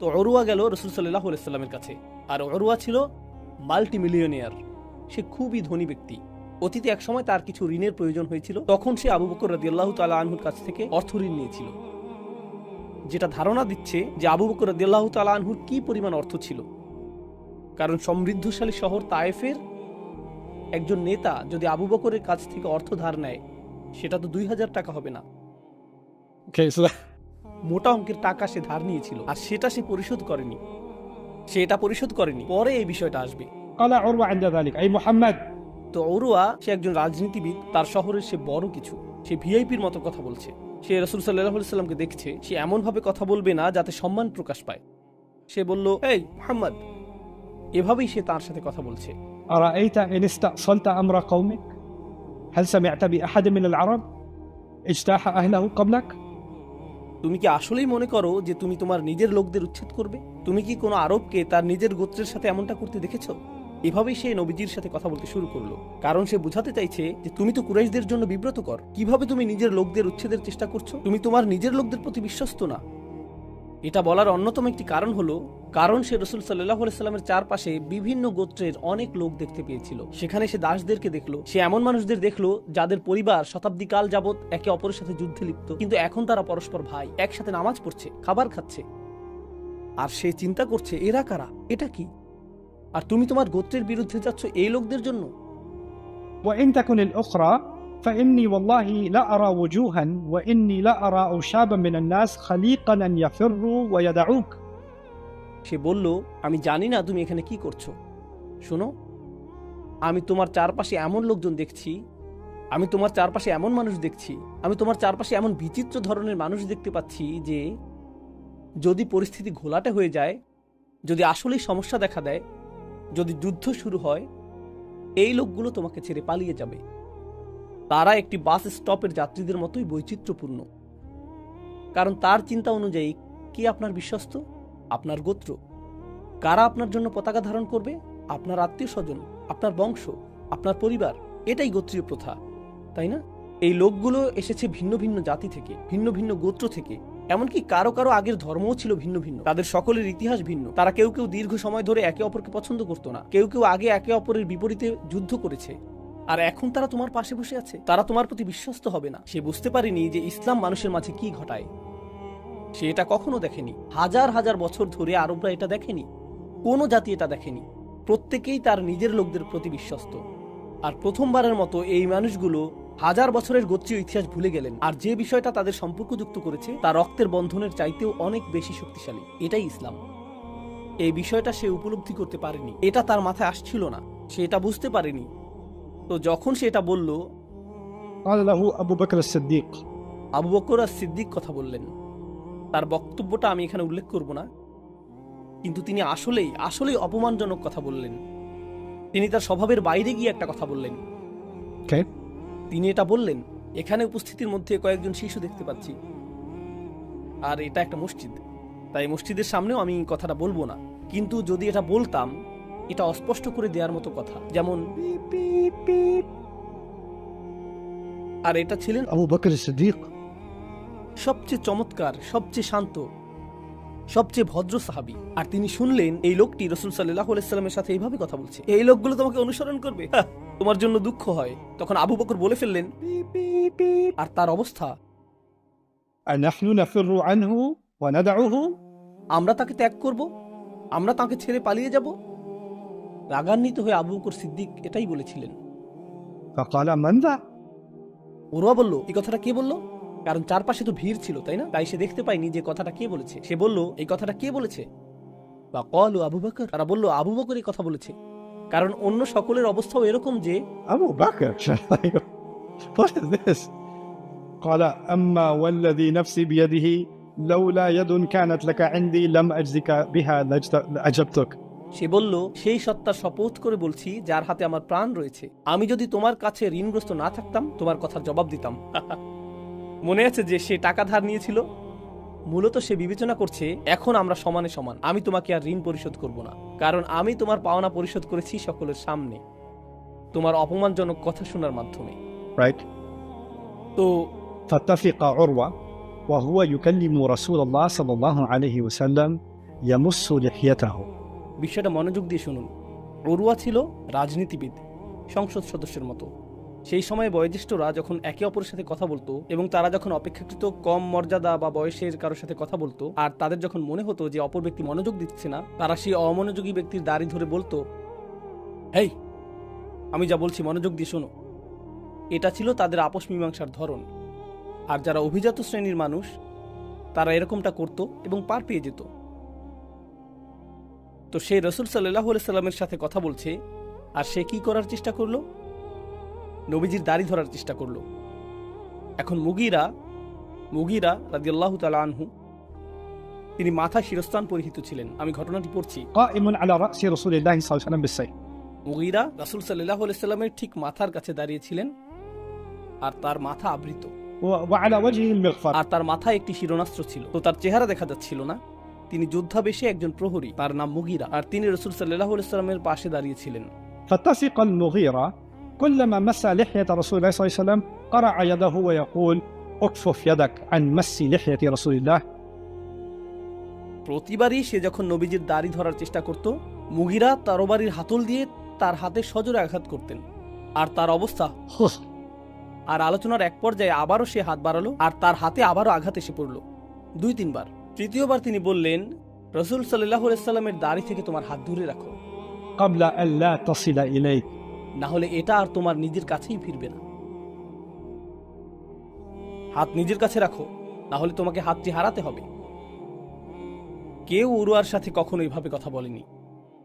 তো অরুয়া গেল রসুল সাল্লাহ সাল্লামের কাছে। আর অরুয়া ছিল মাল্টি মিলিয়নিয়ার সে খুবই ধনী ব্যক্তি। অতীতে এক সময় তার কিছু ঋণের প্রয়োজন হয়েছিল। তখন সে আবু বকর রাদিয়াল্লাহ তালা আনহুর কাছ থেকে অর্থ ঋণ নিয়েছিল। যেটা ধারণা দিচ্ছে যে আবু বকর রাদিয়াল্লাহ তালা আনহুর কি পরিমাণ অর্থ ছিল। কারণ সমৃদ্ধশালী শহর তায়েফের একজন নেতা যদি আবু বকরের কাছ থেকে অর্থ ধার নেয়, সেটা তো দুই হাজার টাকা হবে না। মোটা অঙ্কের টাকা সে ধার নিয়েছিল আর সেটা সে পরিশোধ করেনি সে এটা পরিশোধ করেনি পরে এই বিষয়টা আসবে قال عروة عند ذلك أي محمد তো অরুয়া সে একজন রাজনীতিবিদ তার শহরের সে বড় কিছু সে ভিআইপির মতো কথা বলছে সে রসুল সাল্লাহ সাল্লামকে দেখছে সে এমনভাবে কথা বলবে না যাতে সম্মান প্রকাশ পায় সে বলল এই মোহাম্মদ এভাবেই সে তার সাথে কথা বলছে أرأيت إن استأصلت أمر قومك هل سمعت بأحد من العرب اجتاح أهله قبلك তুমি কি আসলেই মনে করো যে তুমি তোমার নিজের লোকদের উচ্ছেদ করবে? তুমি কি কোনো আরবকে তার নিজের গোত্রের সাথে এমনটা করতে দেখেছ? এভাবেই সে নবীজির সাথে কথা বলতে শুরু করল। কারণ সে বুঝাতে চাইছে যে তুমি তো কুরাইশদের জন্য বিব্রত কর কীভাবে তুমি নিজের লোকদের উচ্ছেদের চেষ্টা করছ? তুমি তোমার নিজের লোকদের প্রতি বিশ্বস্ত না। এটা বলার অন্যতম একটি কারণ হলো কারণ সে রসুল সাল্লাহ সাল্লামের চারপাশে বিভিন্ন গোত্রের অনেক লোক দেখতে পেয়েছিল সেখানে সে দাসদেরকে দেখলো সে এমন মানুষদের দেখলো যাদের পরিবার শতাব্দী কাল যাবৎ একে অপরের সাথে যুদ্ধে লিপ্ত কিন্তু এখন তারা পরস্পর ভাই একসাথে নামাজ পড়ছে খাবার খাচ্ছে আর সে চিন্তা করছে এরা কারা এটা কি আর তুমি তোমার গোত্রের বিরুদ্ধে যাচ্ছ এই লোকদের জন্য وإن تكن الأخرى فإني والله لا أرى وجوها وإني لا أرى أوشابا من الناس خليقا أن يفروا ويدعوك সে বলল, আমি জানি না তুমি এখানে কি করছ। শোনো, আমি তোমার চারপাশে এমন লোকজন দেখছি, আমি তোমার চারপাশে এমন মানুষ দেখছি, আমি তোমার চারপাশে এমন বিচিত্র ধরনের মানুষ দেখতে পাচ্ছি যে, যদি পরিস্থিতি ঘোলাটে হয়ে যায়, যদি আসলেই সমস্যা দেখা দেয়, যদি যুদ্ধ শুরু হয়, এই লোকগুলো তোমাকে ছেড়ে পালিয়ে যাবে। তারা একটি বাস স্টপের যাত্রীদের মতোই বৈচিত্র্যপূর্ণ। কারণ তার চিন্তা অনুযায়ী, কি আপনার বিশ্বস্ত? আপনার গোত্র। কারা আপনার জন্য পতাকা ধারণ করবে? আপনার আত্মীয় স্বজন আপনার বংশ, আপনার পরিবার, এটাই গোত্রীয় প্রথা, তাই না? এই লোকগুলো এসেছে ভিন্ন ভিন্ন জাতি থেকে, ভিন্ন ভিন্ন গোত্র থেকে। এমনকি কারও কারও আগের ধর্মও ছিল ভিন্ন ভিন্ন। তাদের সকলের ইতিহাস ভিন্ন। তারা কেউ কেউ দীর্ঘ সময় ধরে একে অপরকে পছন্দ করতো না। কেউ কেউ আগে একে অপরের বিপরীতে যুদ্ধ করেছে। আর এখন তারা তোমার পাশে বসে আছে। তারা তোমার প্রতি বিশ্বস্ত হবে না। সে বুঝতে পারেনি যে ইসলাম মানুষের মাঝে কি ঘটায়। সে এটা কখনো দেখেনি। হাজার হাজার বছর ধরে আরবরা এটা দেখেনি। কোনো জাতি এটা দেখেনি। প্রত্যেকেই তার নিজের লোকদের প্রতি বিশ্বস্ত। আর প্রথমবারের মতো এই মানুষগুলো হাজার বছরের গোত্রীয় ইতিহাস ভুলে গেলেন। আর যে বিষয়টা তাদের সম্পর্কযুক্ত করেছে তা রক্তের বন্ধনের চাইতেও অনেক বেশি শক্তিশালী। এটাই ইসলাম। এই বিষয়টা সে উপলব্ধি করতে পারেনি। এটা তার মাথায় আসছিল না। সে এটা বুঝতে পারেনি। তো যখন সে এটা বলল আবু বকর সিদ্দিক আবু বকর সিদ্দিক কথা বললেন। তার বক্তব্যটা আমি এখানে উল্লেখ করব না। কিন্তু তিনি আসলেই আসলেই অপমানজনক কথা বললেন। তিনি তার স্বভাবের বাইরে গিয়ে একটা কথা বললেন। তিনি এটা বললেন এখানে উপস্থিতির মধ্যে কয়েকজন শিশু দেখতে পাচ্ছি। আর এটা একটা মসজিদ। তাই মসজিদের সামনেও আমি কথাটা বলব না। কিন্তু যদি এটা বলতাম এটা অস্পষ্ট করে দেওয়ার মতো কথা। যেমন আর এটা ছিলেন আবু বকর সিদ্দিক। সবচেয়ে চমৎকার সবচেয়ে শান্ত সবচেয়ে ভদ্র সাহাবি আর তিনি শুনলেন এই লোকটি রসুল সাল্লাহ সাথে এইভাবে কথা বলছে এই লোকগুলো তোমাকে অনুসরণ করবে তোমার জন্য দুঃখ হয় তখন আবু বকর বলে ফেললেন আর তার অবস্থা আমরা তাকে ত্যাগ করব আমরা তাকে ছেড়ে পালিয়ে যাব রাগান্বিত হয়ে আবু বকর সিদ্দিক এটাই বলেছিলেন ওরা বলল এই কথাটা কে বলল কারণ চারপাশে তো ভিড় ছিল তাই না তাই সে দেখতে পায়নি যে কথাটা কে বলেছে সে বলল এই কথাটা কে বলেছে বা কল আবু বকর তারা বলল আবু বকর এই কথা বলেছে কারণ অন্য সকলের অবস্থাও এরকম যে أبو بكر What is this? قال أما والذي نفسي بيده لولا يد كانت لك عندي لم أجزك بها لأجت- لأجبتك সে বলল সেই সত্তার শপথ করে বলছি যার হাতে আমার প্রাণ রয়েছে আমি যদি তোমার কাছে ঋণগ্রস্ত না থাকতাম তোমার কথার জবাব দিতাম মনে আছে যে সে টাকা ধার নিয়েছিল মূলত সে বিবেচনা করছে এখন আমরা সমানে সমান আমি তোমাকে আর ঋণ পরিশোধ করব না কারণ আমি তোমার পাওনা পরিশোধ করেছি সকলের সামনে তোমার অপমানজনক কথা শোনার মাধ্যমে right তো فاتفق عروة وهو يكلم رسول الله صلى الله عليه وسلم يمس لحيته বিষয়টা মনোযোগ দিয়ে শুনুন অরুয়া ছিল রাজনীতিবিদ সংসদ সদস্যের মতো সেই সময় বয়োজ্যেষ্ঠরা যখন একে অপরের সাথে কথা বলতো এবং তারা যখন অপেক্ষাকৃত কম মর্যাদা বা বয়সের কারোর সাথে কথা বলতো, আর তাদের যখন মনে হতো যে অপর ব্যক্তি মনোযোগ দিচ্ছে না, তারা সেই অমনোযোগী ব্যক্তির দাড়ি ধরে বলতো, হেই, আমি যা বলছি মনোযোগ দিয়ে শোনো। এটা ছিল তাদের আপস মীমাংসার ধরন। আর যারা অভিজাত শ্রেণির মানুষ, তারা এরকমটা করত এবং পার পেয়ে যেত। তো সে রসুল সাল্লাহ সাল্লামের সাথে কথা বলছে, আর সে কি করার চেষ্টা করল? নবীজির দাড়ি ধরার চেষ্টা করল। এখন মুগিরা মুগিরা রাজিয়াল্লাহ তালা আনহু তিনি মাথা শিরস্থান পরিহিত ছিলেন। আমি ঘটনাটি পড়ছি। মুগিরা রাসুল সাল্লাহ সাল্লামের ঠিক মাথার কাছে দাঁড়িয়েছিলেন আর তার মাথা আবৃত। আর তার মাথায় একটি শিরণাস্ত্র ছিল। তো তার চেহারা দেখা যাচ্ছিল না। তিনি যোদ্ধা বেশে একজন প্রহরী তার নাম মুগিরা। আর তিনি রসুল সাল্লাহ সাল্লামের পাশে দাঁড়িয়েছিলেন كلما مس لحية رسول الله صلى الله عليه وسلم قرع يده ويقول اكفف يدك عن مس لحية رسول الله প্রতিবারই সে যখন নবীজির দাড়ি ধরার চেষ্টা করত মুগিরা তরবারির হাতল দিয়ে তার হাতে সজোরে আঘাত করতেন আর তার অবস্থা خص আর আলোচনার এক পর্যায়ে আবারও সে হাত বাড়ালো আর তার হাতে আবারও আঘাত এসে পড়ল দুই তিনবার তৃতীয়বার তিনি বললেন রসুল সাল্লাহ সাল্লামের দাড়ি থেকে তোমার হাত দূরে রাখো قبل أن لا تصل إليك না হলে এটা আর তোমার নিজের কাছেই ফিরবে না। হাত নিজের কাছে রাখো না হলে তোমাকে হাতটি হারাতে হবে। কেউ উড়ুয়ার সাথে কখনো এইভাবে কথা বলেনি।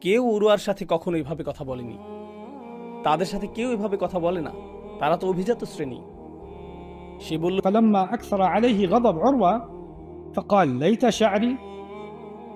কেউ উড়ুয়ার সাথে কখনো এইভাবে কথা বলেনি। তাদের সাথে কেউ এভাবে কথা বলে না। তারা তো অভিজাত শ্রেণি। সে বলল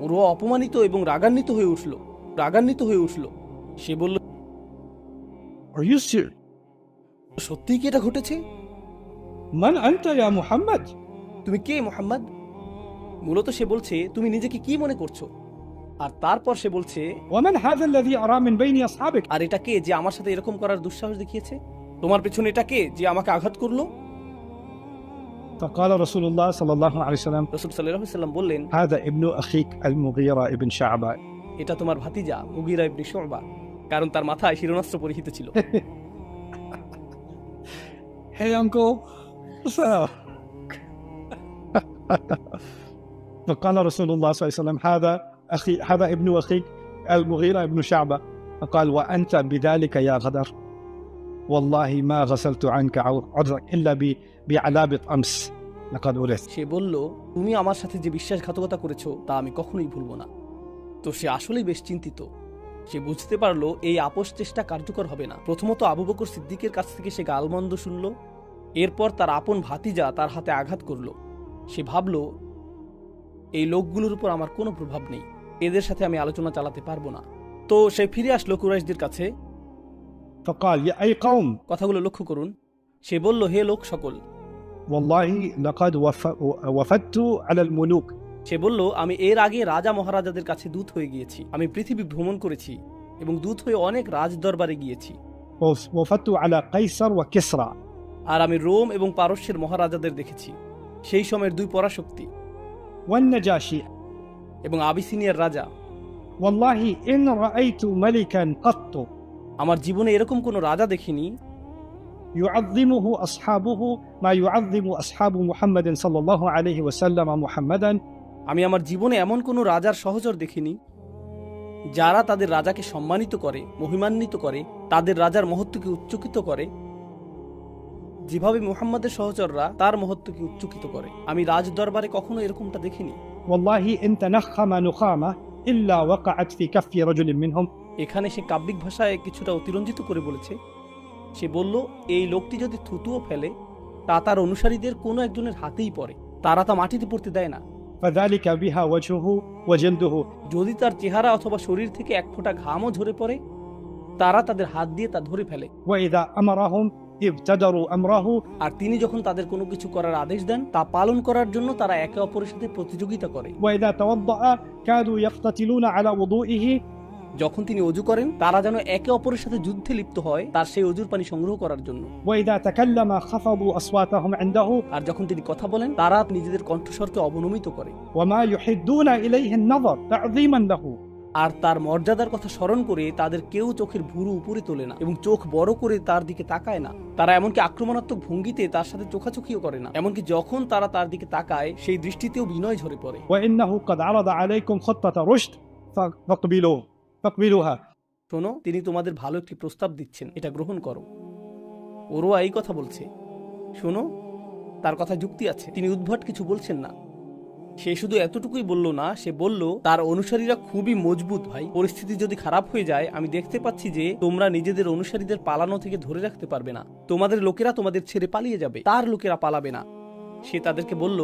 উরুয়া অপমানিত এবং রাগান্বিত হয়ে উঠল। রাগান্বিত হয়ে উঠল। সে বলল Are you serious? সত্যিই কি এটা ঘটেছে من أنت يا محمد؟ তুমি কে মোহাম্মদ মূলত সে বলছে তুমি নিজেকে কি মনে করছো আর তারপর সে বলছে ومن هذا الذي أرى من بين أصحابك؟ আর এটা কে যে আমার সাথে এরকম করার দুঃসাহস দেখিয়েছে তোমার পেছনে এটা কে যে আমাকে আঘাত করলো فقال رسول الله صلى الله عليه وسلم রসুল সাল্লাহ সাল্লাম বললেন هذا ابن أخيك المغيرة ابن شعبة এটা তোমার ভাতিজা মুগিরা ইবনে শুবা কারণ তার মাথায় শিরোনাস্ত্র পরিহিত ছিল Hey uncle so فقال رسول الله صلى الله عليه وسلم هذا أخي هذا ابن أخيك المغيرة ابن شعبة فقال وأنت بذلك يا غدر والله ما غسلت عنك عذرك إلا ب- بعلابة أمس لقد ورثت সে বলল তুমি আমার সাথে যে বিশ্বাসঘাতকতা করেছো তা আমি কখনোই ভুলবো না তো সে আসলেই বেশ চিন্তিত সে বুঝতে পারলো এই আপোষ চেষ্টা কার্যকর হবে না প্রথমত আবু বকর সিদ্দিকের কাছ থেকে সে গালমন্দ শুনল এরপর তার আপন ভাতিজা তার হাতে আঘাত করলো সে ভাবল এই লোকগুলোর উপর আমার কোনো প্রভাব নেই এদের সাথে আমি আলোচনা চালাতে পারবো না তো সে ফিরে আসলো কুরাইশদের কাছে فقال يا أي قوم কথাগুলো লক্ষ্য করুন সে বলল হে লোক সকল والله لقد وف- وفدت على الملوك সে বলল আমি এর আগে রাজা মহারাজাদের কাছে দূত হয়ে গিয়েছি আমি পৃথিবী ভ্রমণ করেছি এবং দূত হয়ে অনেক রাজ দরবারে গিয়েছি وف- وفدت على قيصر وكسرى আর আমি রোম এবং পারস্যের মহারাজাদের দেখেছি সেই সময়ের দুই পরাশক্তি والنجاشي এবং আবিসিনিয়ার রাজা والله إن رأيت ملكا قط আমার জীবনে এরকম কোনো রাজা দেখিনি يعظمه أصحابه ما يعظم أصحاب محمد صلى الله عليه وسلم محمدا আমি আমার জীবনে এমন কোনো রাজার সহচর দেখিনি যারা তাদের রাজাকে সম্মানিত করে মহিমান্বিত করে তাদের রাজার মহত্বকে উচ্চকিত করে। যেভাবে মুহাম্মাদের সহচররা তার মহত্বকে উচ্চকিত করে। আমি রাজ দরবারে কখনো এরকমটা দেখিনি। এখানে সে কাব্যিক ভাষায় কিছুটা অতিরঞ্জিত করে বলেছে। সে বলল এই লোকটি যদি থুতুও ফেলে তা তার অনুসারীদের কোনো একজনের হাতেই পড়ে। তারা তা মাটিতে পড়তে দেয় না। فذلك بها وجهه وجلده যদি তার চেহারা অথবা শরীর থেকে এক ফোঁটা ঘামও ঝরে পড়ে তারা তাদের হাত দিয়ে তা ধরে ফেলে وإذا أمرهم ابتدروا أمره আর তিনি যখন তাদের কোনো কিছু করার আদেশ দেন তা পালন করার জন্য তারা একে অপরের সাথে প্রতিযোগিতা করে وإذا توضأ كادوا يقتتلون على وضوئه যখন তিনি অজু করেন তারা যেন একে অপরের সাথে যুদ্ধে লিপ্ত হয় তার সেই অজুর পানি সংগ্রহ করার জন্য। আর যখন তিনি কথা বলেন তারা নিজেদের কণ্ঠস্বরকে অবনমিত করে। আর তার মর্যাদার কথা স্মরণ করে তাদের কেউ চোখের ভুরু উপরে তোলে না এবং চোখ বড় করে তার দিকে তাকায় না। তারা এমনকি আক্রমণাত্মক ভঙ্গিতে তার সাথে চোখাচোখিও করে না। এমনকি যখন তারা তার দিকে তাকায় সেই দৃষ্টিতেও বিনয় ঝরে পড়ে। শোনো তিনি তোমাদের ভালো একটি প্রস্তাব দিচ্ছেন এটা গ্রহণ করো। ওরোয়া এই কথা বলছে। শোনো তার কথা যুক্তি আছে। তিনি উদ্ভট কিছু বলছেন না। সে শুধু এতটুকুই বলল না সে বলল তার অনুসারীরা খুবই মজবুত ভাই। পরিস্থিতি যদি খারাপ হয়ে যায় আমি দেখতে পাচ্ছি যে তোমরা নিজেদের অনুসারীদের পালানো থেকে ধরে রাখতে পারবে না। তোমাদের লোকেরা তোমাদের ছেড়ে পালিয়ে যাবে তার লোকেরা পালাবে না। সে তাদেরকে বলল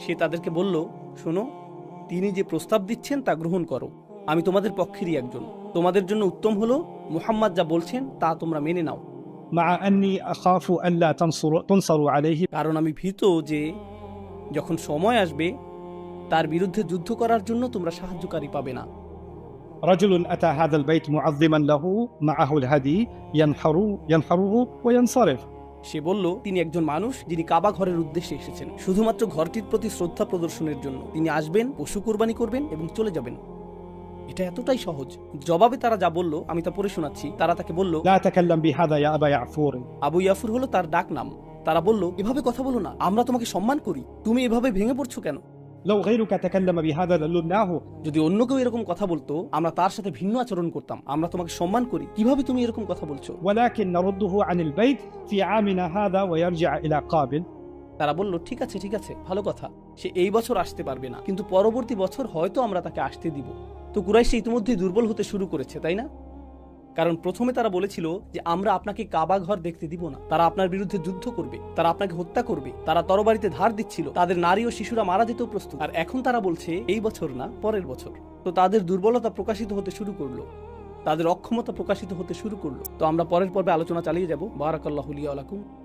সে তাদেরকে বলল শোনো তিনি যে প্রস্তাব দিচ্ছেন তা গ্রহণ করো আমি তোমাদের পক্ষেরই একজন তোমাদের জন্য উত্তম হলো মুহাম্মদ যা বলছেন তা তোমরা মেনে নাও مع أني أخاف ألا تنصروا تنصروا عليه কারণ আমি ভীত যে যখন সময় আসবে তার বিরুদ্ধে যুদ্ধ করার জন্য তোমরা সাহায্যকারী পাবে না رجل أتى هذا البيت معظما له معه الهدي ينحر ينحره وينصرف সে বলল তিনি একজন মানুষ যিনি কাবা ঘরের উদ্দেশ্যে এসেছেন। শুধুমাত্র ঘরটির প্রতি শ্রদ্ধা প্রদর্শনের জন্য। তিনি আসবেন পশু কোরবানি করবেন এবং চলে যাবেন। এটা এতটাই সহজ। জবাবে তারা যা বলল আমি তা পড়ে শোনাচ্ছি। তারা তাকে বলল আবু ইয়াফুর হলো তার ডাক নাম। তারা বলল এভাবে কথা বলো না। আমরা তোমাকে সম্মান করি। তুমি এভাবে ভেঙে পড়ছো কেন? যদি অন্য কেউ এরকম কথা বলতো আমরা তার সাথে ভিন্ন আচরণ করতাম আমরা তোমাকে সম্মান করি। কীভাবে তুমি এরকম কথা বলছো? তারা বলল ঠিক আছে ঠিক আছে ভালো কথা। সে এই বছর আসতে পারবে না। কিন্তু পরবর্তী বছর হয়তো আমরা তাকে আসতে দিব। তো কুরাইশ ইতিমধ্যেই দুর্বল হতে শুরু করেছে তাই না? কারণ প্রথমে তারা বলেছিল যে আমরা আপনাকে কাবা ঘর দেখতে দিব না। তারা আপনার বিরুদ্ধে যুদ্ধ করবে, তারা আপনাকে হত্যা করবে, তারা তরবারিতে ধার দিচ্ছিল, তাদের নারী ও শিশুরা মারা যেতেও প্রস্তুত। আর এখন তারা বলছে, এই বছর না, পরের বছর। তো তাদের দুর্বলতা প্রকাশিত হতে শুরু করল। তাদের অক্ষমতা প্রকাশিত হতে শুরু করল। তো আমরা পরের পর্বে আলোচনা চালিয়ে যাব। বারাকাল্লাহুলিয়া আলাকুম